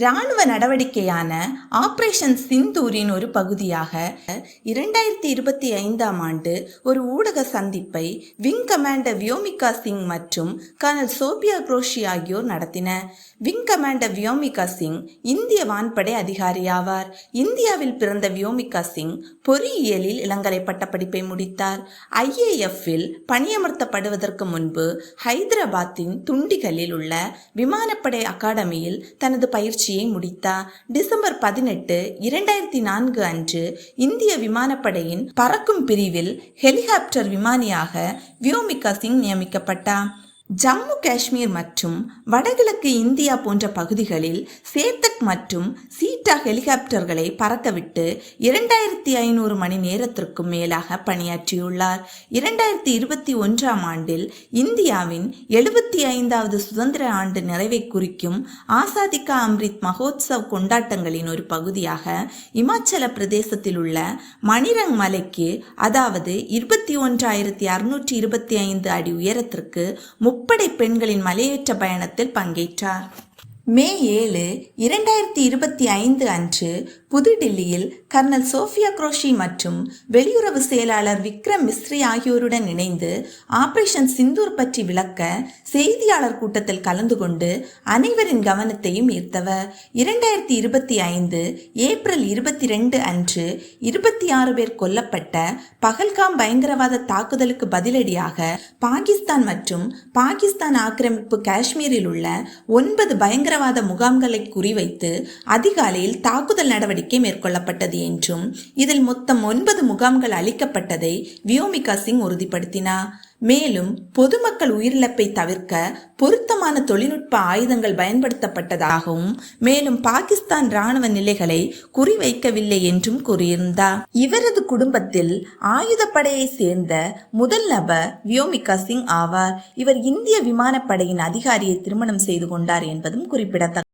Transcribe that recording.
இராணுவ நடவடிக்கையான ஆபரேஷன் சிந்தூரின் ஒரு பகுதியாக இரண்டாயிரத்தி இருபத்தி ஐந்தாம் ஆண்டு ஒரு ஊடக சந்திப்பை விங் கமாண்டர் வியோமிகா சிங் மற்றும் கர்னல் சோபியா குரோஷி ஆகியோர் நடத்தின. விங் கமாண்டர் வியோமிகா சிங் இந்திய வான்படை அதிகாரி ஆவார். இந்தியாவில் பிறந்த வியோமிகா சிங் பொறியியலில் இளங்கலை பட்டப்படிப்பை முடித்தார். ஐஏஎஃப்பில் பணியமர்த்தப்படுவதற்கு முன்பு ஹைதராபாத்தின் துண்டிகலில் உள்ள விமானப்படை அகாடமியில் தனது பயிற்சி பயிற்சியை முடித்தார் டிசம்பர் பதினெட்டு இரண்டாயிரத்தி நான்கு அன்று இந்திய விமானப்படையின் பறக்கும் பிரிவில் ஹெலிகாப்டர் விமானியாக வியோமிகா சிங் நியமிக்கப்பட்டார் ஜம்மு காஷ்மீர் மற்றும் வடகிழக்கு இந்தியா போன்ற பகுதிகளில் சேத்தக் மற்றும் சீட்டா ஹெலிகாப்டர்களை பறக்கவிட்டு இரண்டாயிரத்தி ஐநூறு மணி நேரத்திற்கும் மேலாக பணியாற்றியுள்ளார். இரண்டாயிரத்தி இருபத்தி ஒன்றாம் ஆண்டில் இந்தியாவின் எழுபத்தி ஐந்தாவது சுதந்திர ஆண்டு நிறைவை குறிக்கும் ஆசாதிகா அம்ரித் மகோத்சவ் கொண்டாட்டங்களின் ஒரு பகுதியாக இமாச்சல பிரதேசத்தில் உள்ள மணிரங் மலைக்கு அதாவது இருபத்தி ஒன்றாயிரத்தி அறுநூற்றி இருபத்தி ஐந்து அடி உயரத்திற்கு முப்படை பெண்களின் மலையேற்ற பயணத்தில் பங்கேற்றார். மே ஏழு இரண்டாயிரத்தி இருபத்தி ஐந்து அன்று புதுடில்லியில் கர்னல் சோஃபியா குரோஷி மற்றும் வெளியுறவு செயலாளர் விக்ரம் மிஸ்ரி ஆகியோருடன் இணைந்து ஆபரேஷன் சிந்தூர் பற்றி விளக்க செய்தியாளர் கூட்டத்தில் கலந்து கொண்டு அனைவரின் கவனத்தையும் ஈர்த்தவர். இரண்டாயிரத்தி இருபத்தி ஐந்து ஏப்ரல் இருபத்தி ரெண்டு அன்று இருபத்தி ஆறு பேர் கொல்லப்பட்ட பகல்காம் பயங்கரவாத தாக்குதலுக்கு பதிலடியாக பாகிஸ்தான் மற்றும் பாகிஸ்தான் ஆக்கிரமிப்பு காஷ்மீரில் உள்ள ஒன்பது பயங்கர பயங்கரவாத முகாம்களை குறிவைத்து அதிகாலையில் தாக்குதல் நடவடிக்கை மேற்கொள்ளப்பட்டது என்றும் இதில் மொத்தம் ஒன்பது முகாம்கள் அளிக்கப்பட்டதை வியோமிகா சிங் உறுதிப்படுத்தினார். மேலும் பொதுமக்கள் உயிரிழப்பை தவிர்க்க பொருத்தமான தொழில்நுட்ப ஆயுதங்கள் பயன்படுத்தப்பட்டதாகவும் மேலும் பாகிஸ்தான் ராணுவ நிலைகளை குறிவைக்கவில்லை என்றும் கூறியிருந்தார். இவரது குடும்பத்தில் ஆயுதப்படையை சேர்ந்த முதல் நபர் வியோமிகா சிங் ஆவார். இவர் இந்திய விமானப்படையின் அதிகாரியை திருமணம் செய்து கொண்டார் என்பதும் குறிப்பிடத்தக்கது.